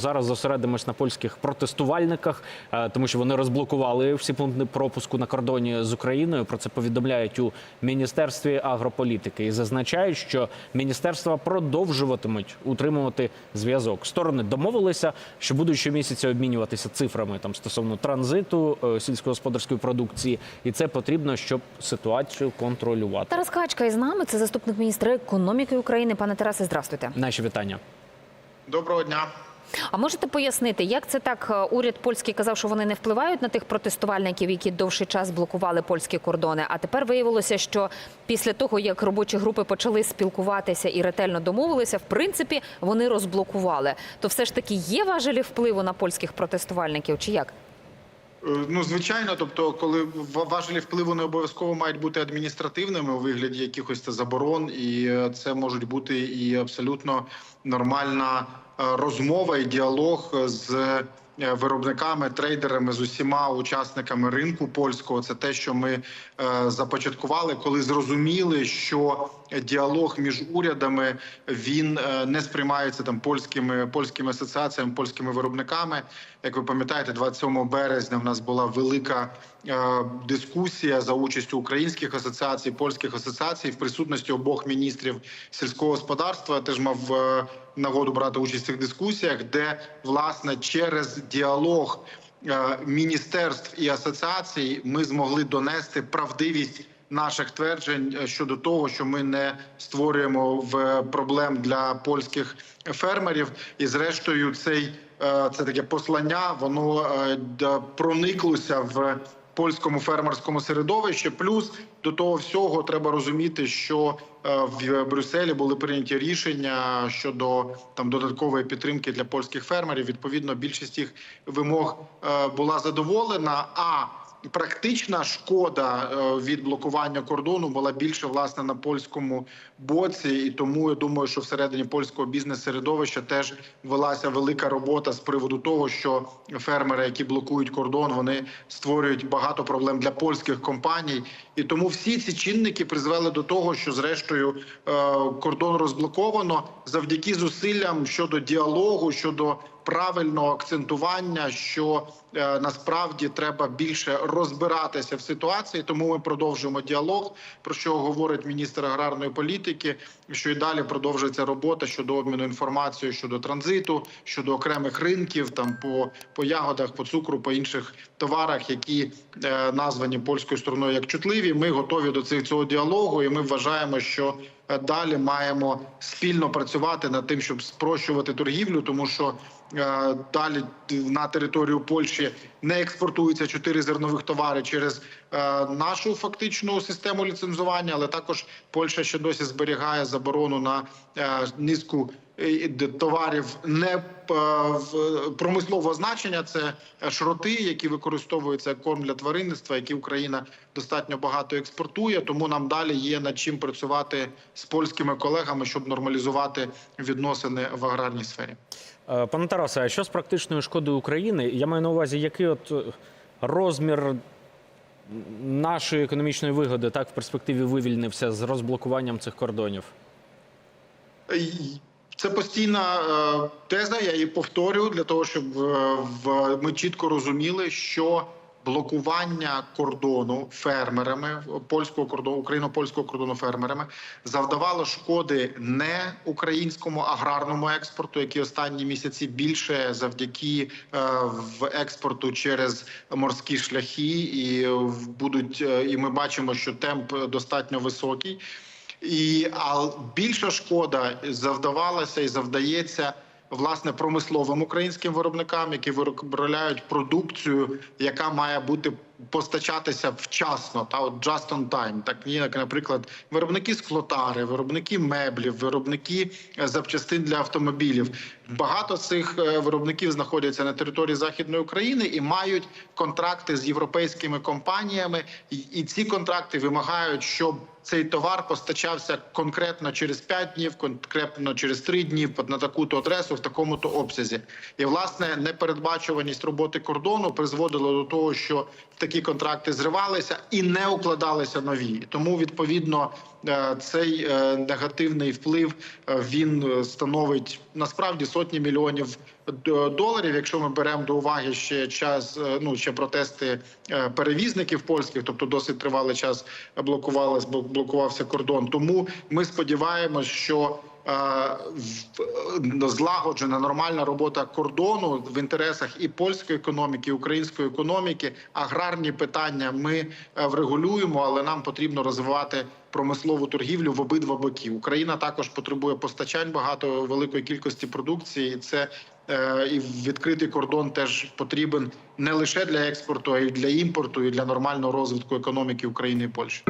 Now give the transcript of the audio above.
Зараз зосередимось на польських протестувальниках, е, тому що вони розблокували всі пункти пропуску на кордоні з Україною. Про це повідомляють у міністерстві агрополітики і зазначають, що міністерства продовжуватимуть утримувати зв'язок. Сторони домовилися, що будуть щомісяця обмінюватися цифрами там стосовно транзиту е, сільськогосподарської продукції, і це потрібно, щоб ситуацію контролювати. Тарас Качка із нами. Це заступник міністра економіки України. Пане Тарасе, здравствуйте. Наші вітання. Доброго дня. А можете пояснити, як це так? е, Уряд польський казав, що вони не впливають на тих протестувальників, які довший час блокували польські кордони. А тепер виявилося, що після того, як робочі групи почали спілкуватися і ретельно домовилися, в принципі, вони розблокували. То все ж таки є важелі впливу на польських протестувальників, чи як? Е, Ну, звичайно, тобто, коли ва- важелі впливу не обов'язково мають бути адміністративними у вигляді якихось та заборон, і е, це можуть бути і абсолютно нормальна е, розмова і діалог з виробниками, трейдерами, з усіма учасниками ринку польського. Це те, що ми е, започаткували, коли зрозуміли, що діалог між урядами він е, не сприймається там польськими польськими асоціаціями, польськими виробниками. Як ви пам'ятаєте, 27 березня в нас була велика е, дискусія за участю українських асоціацій, польських асоціацій в присутності обох міністрів сільського господарства. Теж мав е, нагоду брати участь в цих дискусіях, де власне через діалог е, міністерств і асоціацій ми змогли донести правдивість наших тверджень е, щодо того, що ми не створюємо в проблем для польських фермерів, і зрештою, цей е, це таке послання, воно е, прониклося в польському фермерському середовищі. Плюс до того всього треба розуміти, що е, в Брюсселі були прийняті рішення щодо там додаткової підтримки для польських фермерів. Відповідно, більшість їх вимог е, була задоволена. А Практична шкода е, від блокування кордону була більше власне на польському боці, і тому я думаю, що всередині польського бізнес-середовища теж велася велика робота з приводу того, що фермери, які блокують кордон, вони створюють багато проблем для польських компаній, і тому всі ці чинники призвели до того, що зрештою е, кордон розблоковано завдяки зусиллям щодо діалогу щодо правильного акцентування, що е, насправді треба більше розбиратися в ситуації. Тому ми продовжуємо діалог, про що говорить міністр аграрної політики. Що і далі продовжується робота щодо обміну інформацією щодо транзиту, щодо окремих ринків, там по, по ягодах, по цукру, по інших товарах, які е, названі польською стороною як чутливі. Ми готові до цих цього діалогу, і ми вважаємо, що далі маємо спільно працювати над тим, щоб спрощувати торгівлю, тому що е, далі на територію Польщі не експортуються чотири зернових товари через е, нашу фактичну систему ліцензування, але також Польща ще досі зберігає заборону на е, низку е, товарів не е, промислового значення. Це шроти, які використовуються як корм для тваринництва, які Україна достатньо багато експортує. Тому нам далі є над чим працювати з польськими колегами, щоб нормалізувати відносини в аграрній сфері. Е, Пане Тарасе, а що з практичною шкодою України? Я маю на увазі, який от е, розмір нашої економічної вигоди так в перспективі вивільнився з розблокуванням цих кордонів? Це постійна е, теза. Я її повторюю для того, щоб е, в ми чітко розуміли, що блокування кордону фермерами польського кордону, україно-польського кордону фермерами завдавало шкоди не українському аграрному експорту, який останні місяці більше завдяки е, в експорту через морські шляхи, і будуть е, і ми бачимо, що темп достатньо високий. І а більша шкода завдавалася і завдається власне промисловим українським виробникам, які виробляють продукцію, яка має бути постачатися вчасно, та от just on time. Так як, наприклад, виробники склотари, виробники меблів, виробники е, запчастин для автомобілів. Багато цих е, виробників знаходяться на території західної України і мають контракти з європейськими компаніями, і, ці контракти вимагають, щоб цей товар постачався конкретно через 5 днів, конкретно через 3 дні на таку-то адресу в такому-то обсязі. І власне непередбачуваність роботи кордону призводила до того, що в такі контракти зривалися і не укладалися нові. Тому відповідно е, цей е, негативний вплив е, він становить насправді сотні мільйонів доларів. Якщо ми беремо до уваги ще час, ну ще протести перевізників польських, тобто досить тривалий час блокувалась, блок- блокувався кордон. Тому ми сподіваємось, що злагоджена нормальна робота кордону в інтересах і польської економіки, і української економіки. Аграрні питання ми е, врегулюємо, але нам потрібно розвивати промислову торгівлю в обидва боки. Україна також потребує постачань багато великої кількості продукції. Це е, і відкритий кордон теж потрібен не лише для експорту, а й для імпорту, і для нормального розвитку економіки України і Польщі.